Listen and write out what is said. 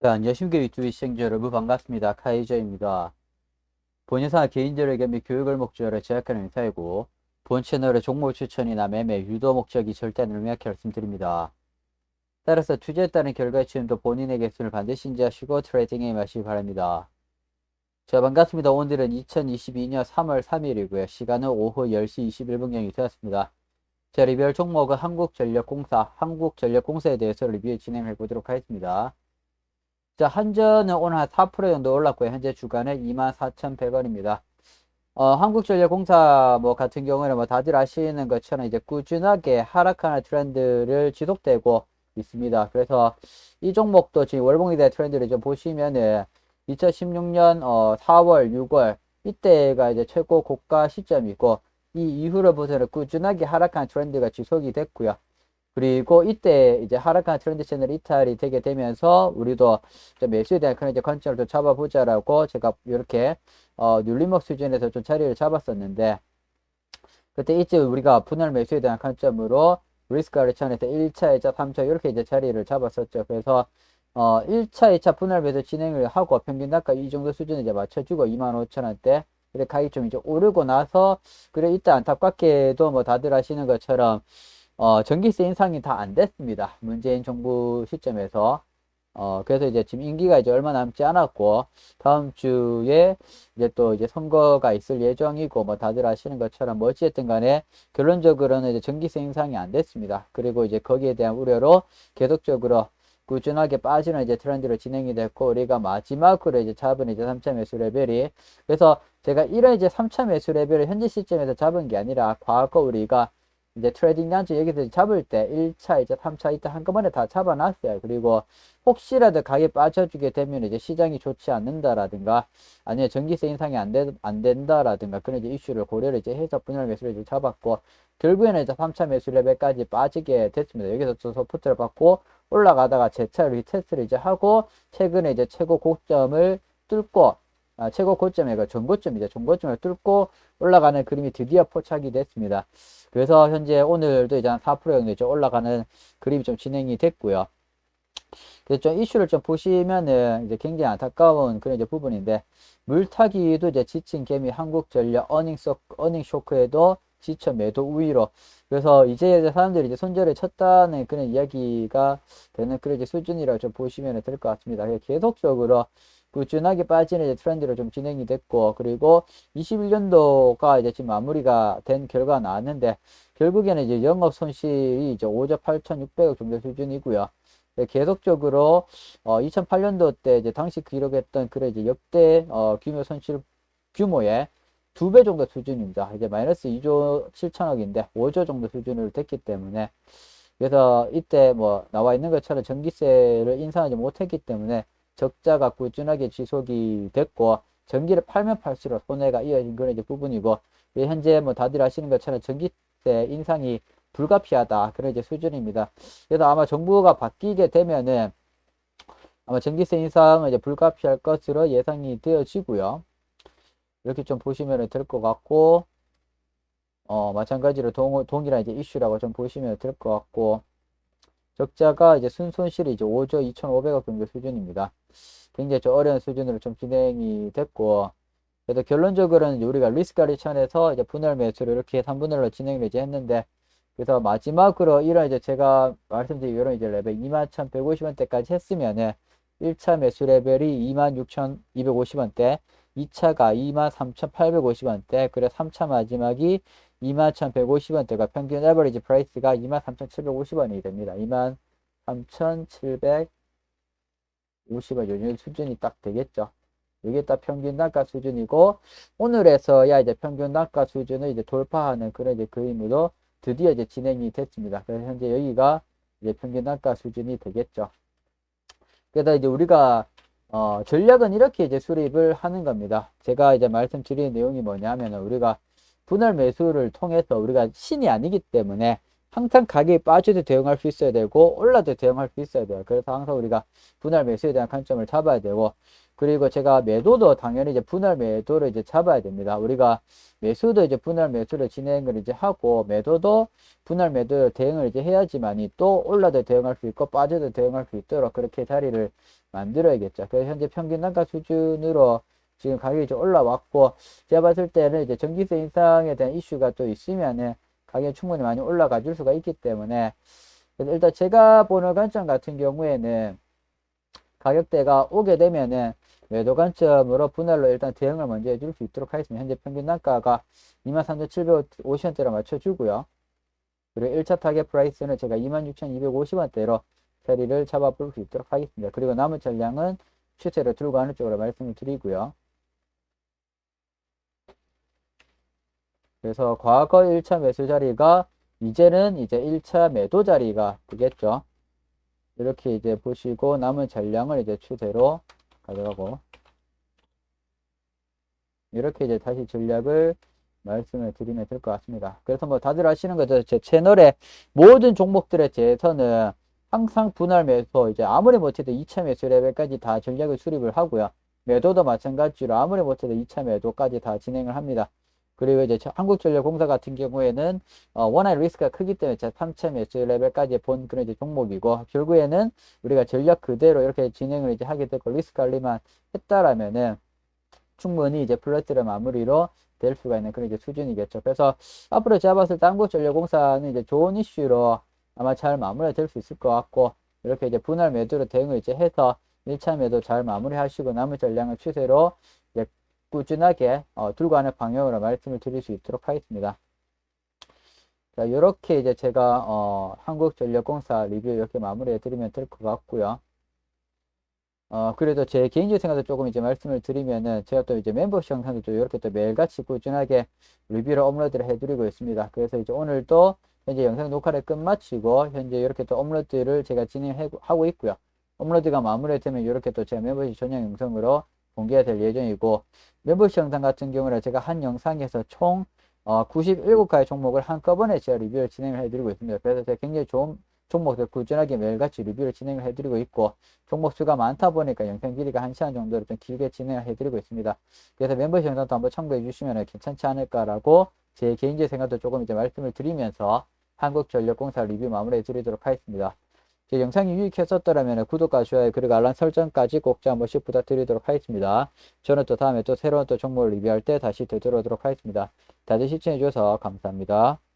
자, 안녕하십니까 유튜브 시청자 여러분 반갑습니다. 카이저입니다. 본 영상은 개인들에게 및 교육을 목적으로 제작하는 행사이고 본 채널의 종목 추천이나 매매, 유도 목적이 절대 능력하게 말씀드립니다. 따라서 투자에 따른 결과의 취임도 본인의 객순을 반드시 인지하시고 트레이딩에 임하시기 바랍니다. 자, 반갑습니다. 오늘은 2022년 3월 3일이고요. 시간은 오후 10시 21분경이 되었습니다. 자, 리뷰할 종목은 한국전력공사, 한국전력공사에 대해서 리뷰 진행해 보도록 하겠습니다. 자, 한전은 오늘 한 4% 정도 올랐고요. 현재 주가는 24,100원입니다. 어, 한국전력공사 뭐 같은 경우는 뭐 다들 아시는 것처럼 이제 꾸준하게 하락하는 트렌드를 지속되고 있습니다. 그래서 이 종목도 지금 월봉이대 트렌드를 좀 보시면은 2016년 어, 4월, 6월 이때가 이제 최고 고가 시점이고 이 이후로부터는 꾸준하게 하락한 트렌드가 지속이 됐고요. 그리고 이때 이제 하락한 트렌드 채널 이탈이 되게 되면서 우리도 좀 매수에 대한 그런 이제 관점을 좀 잡아보자라고 제가 이렇게 어, 눌림목 수준에서 좀 자리를 잡았었는데 그때 이제 우리가 분할 매수에 대한 관점으로 리스크 아르천에서 1차, 2차, 3차 이렇게 이제 자리를 잡았었죠. 그래서 어, 1차, 2차 분할 매수 진행을 하고 평균 단가 이 정도 수준에 이제 맞춰주고 25,000원대 그래 가격이 좀 이제 오르고 나서 그래 이때 안타깝게도 뭐 다들 아시는 것처럼 어, 전기세 인상이 다 안 됐습니다. 문재인 정부 시점에서. 어, 그래서 이제 지금 임기가 이제 얼마 남지 않았고, 다음 주에 이제 또 이제 선거가 있을 예정이고, 뭐 다들 아시는 것처럼 뭐 어찌됐든 간에 결론적으로는 이제 전기세 인상이 안 됐습니다. 그리고 이제 거기에 대한 우려로 계속적으로 꾸준하게 빠지는 이제 트렌드로 진행이 됐고, 우리가 마지막으로 이제 잡은 이제 3차 매수 레벨이, 그래서 제가 이런 이제 3차 매수 레벨을 현재 시점에서 잡은 게 아니라, 과거 우리가 이제 트레이딩 단지 여기서 잡을 때 1차, 이제 3차 이때 한꺼번에 다 잡아놨어요. 그리고 혹시라도 가격이 빠져주게 되면 이제 시장이 좋지 않는다라든가 아니면 전기세 인상이 안, 되, 안 된다라든가 그런 이제 이슈를 고려를 이제 해서 분할 매수를 이제 잡았고 결국에는 이제 3차 매수 레벨까지 빠지게 됐습니다. 여기서 또 서포트를 받고 올라가다가 재차 리테스트를 이제 하고 최근에 이제 최고 고점을 뚫고 아, 최고 고점에 그 전고점이죠. 전고점을 뚫고 올라가는 그림이 드디어 포착이 됐습니다. 그래서 현재 오늘도 이제 한 4% 정도 좀 올라가는 그림이 좀 진행이 됐고요. 그래서 좀 이슈를 좀 보시면은 이제 굉장히 안타까운 그런 이제 부분인데 물타기도 이제 지친 개미 한국전력 어닝 소 어닝 쇼크에도 지쳐 매도 우위로 그래서 이제 사람들이 이제 손절을 쳤다는 그런 이야기가 되는 그런 이제 수준이라고 좀 보시면 될 것 같습니다. 계속적으로 꾸준하게 빠지는 이제 트렌드로 좀 진행이 됐고 그리고 21년도가 이제 지금 마무리가 된 결과가 나왔는데 결국에는 이제 영업 손실이 이제 5조 8,600억 정도 수준이고요. 네, 계속적으로 어 2008년도 때 이제 당시 기록했던 그래 이제 역대 어 규모 손실 규모의 두 배 정도 수준입니다. 이제 마이너스 2조 7천억인데 5조 정도 수준으로 됐기 때문에 그래서 이때 뭐 나와 있는 것처럼 전기세를 인상하지 못했기 때문에 적자가 꾸준하게 지속이 됐고 전기를 팔면 팔수록 손해가 이어진 그런 이제 부분이고 현재 뭐 다들 아시는 것처럼 전기세 인상이 불가피하다 그런 이제 수준입니다. 그래서 아마 정부가 바뀌게 되면은 아마 전기세 인상은 이제 불가피할 것으로 예상이 되어지고요. 이렇게 좀 보시면 될 것 같고 어 마찬가지로 동, 동일한 이제 이슈라고 좀 보시면 될 것 같고 적자가 이제 순손실이 이제 5조 2,500억 정도 수준입니다. 굉장히 좀 어려운 수준으로 좀 진행이 됐고, 그래서 결론적으로는 우리가 리스크 리천에서 이제 분할 매수를 이렇게 3분할로 진행을 이제 했는데, 그래서 마지막으로 이런 이제 제가 말씀드린 이런 이제 레벨 21,150원대까지 했으면은 1차 매수 레벨이 26,250원대, 2차가 23,850원대, 그래 3차 마지막이 21,150원대가 평균 에버리지 프라이스가 23,750원이 됩니다. 23,750원 요즘 수준이 딱 되겠죠. 이게 딱 평균 단가 수준이고 오늘에서야 이제 평균 단가 수준을 이제 돌파하는 그런 이제 그림으로 드디어 이제 진행이 됐습니다. 그래서 현재 여기가 이제 평균 단가 수준이 되겠죠. 그래서 이제 우리가 어, 전략은 이렇게 이제 수립을 하는 겁니다. 제가 이제 말씀드리는 내용이 뭐냐면 우리가 분할 매수를 통해서 우리가 신이 아니기 때문에 항상 가격이 빠져도 대응할 수 있어야 되고 올라도 대응할 수 있어야 돼요. 그래서 항상 우리가 분할 매수에 대한 관점을 잡아야 되고 그리고 제가 매도도 당연히 이제 분할 매도를 이제 잡아야 됩니다. 우리가 매수도 이제 분할 매수를 진행을 이제 하고 매도도 분할 매도 대응을 이제 해야지만이 또 올라도 대응할 수 있고 빠져도 대응할 수 있도록 그렇게 자리를 만들어야겠죠. 그래서 현재 평균 단가 수준으로 지금 가격이 좀 올라왔고 제가 봤을 때는 이제 전기세 인상에 대한 이슈가 또 있으면은 가격이 충분히 많이 올라가 줄 수가 있기 때문에 일단 제가 보는 관점 같은 경우에는 가격대가 오게 되면은 매도 관점으로 분할로 일단 대응을 먼저 해줄 수 있도록 하겠습니다. 현재 평균 단가가 23,750원대로 맞춰주고요. 그리고 1차 타겟 프라이스는 제가 26,250원대로 자리를 잡아볼 수 있도록 하겠습니다. 그리고 남은 전량은 추세로 들고 가는 쪽으로 말씀을 드리고요. 그래서 과거 1차 매수 자리가 이제는 이제 1차 매도 자리가 되겠죠. 이렇게 이제 보시고 남은 전량을 이제 추세로 가져가고 이렇게 이제 다시 전략을 말씀을 드리면 될 것 같습니다. 그래서 뭐 다들 아시는 거죠. 제 채널의 모든 종목들에 대해서는 항상 분할 매수 이제 아무리 못해도 2차 매수 레벨까지 다 전략을 수립을 하고요. 매도도 마찬가지로 아무리 못해도 2차 매도까지 다 진행을 합니다. 그리고 이제 한국전력공사 같은 경우에는 어, 워낙 리스크가 크기 때문에 제 3차 매수 레벨까지 본 그런 이제 종목이고 결국에는 우리가 전략 그대로 이렇게 진행을 이제 하게 되고 리스크 관리만 했다라면은 충분히 이제 플러트를 마무리로 될 수가 있는 그런 이제 수준이겠죠. 그래서 앞으로 제가 봤을 때 한국전력공사는 이제 좋은 이슈로 아마 잘 마무리가 될 수 있을 것 같고 이렇게 이제 분할 매도로 대응을 이제 해서 1차 매도 잘 마무리하시고 남은 전량을 추세로 꾸준하게 어, 들고 가는 방향으로 말씀을 드릴 수 있도록 하겠습니다. 자, 이렇게 이제 제가 어, 한국전력공사 리뷰 이렇게 마무리해 드리면 될 것 같고요. 어, 그래도 제 개인적 생각도 조금 이제 말씀을 드리면은 제가 또 이제 멤버십 영상도 또 이렇게 또 매일같이 꾸준하게 리뷰를 업로드를 해드리고 있습니다. 그래서 이제 오늘도 현재 영상 녹화를 끝마치고 현재 이렇게 또 업로드를 제가 진행하고 있고요. 업로드가 마무리되면 이렇게 또 제가 멤버십 전용 영상으로 공개가 될 예정이고 멤버십 영상 같은 경우는 제가 한 영상에서 총 어, 97가지 종목을 한꺼번에 제가 리뷰를 진행을 해드리고 있습니다. 그래서 제가 굉장히 좋은 종목들 꾸준하게 매일같이 리뷰를 진행을 해드리고 있고 종목 수가 많다 보니까 영상 길이가 1시간 정도로 좀 길게 진행을 해드리고 있습니다. 그래서 멤버십 영상도 한번 참고해 주시면 괜찮지 않을까라고 제 개인적 생각도 조금 이제 말씀을 드리면서 한국전력공사 리뷰 마무리해 드리도록 하겠습니다. 제 영상이 유익했었더라면 구독과 좋아요 그리고 알람 설정까지 꼭한 번씩 부탁드리도록 하겠습니다. 저는 또 다음에 또 새로운 또 종목을 리뷰할 때 다시 되돌아오도록 하겠습니다. 다들 시청해 주셔서 감사합니다.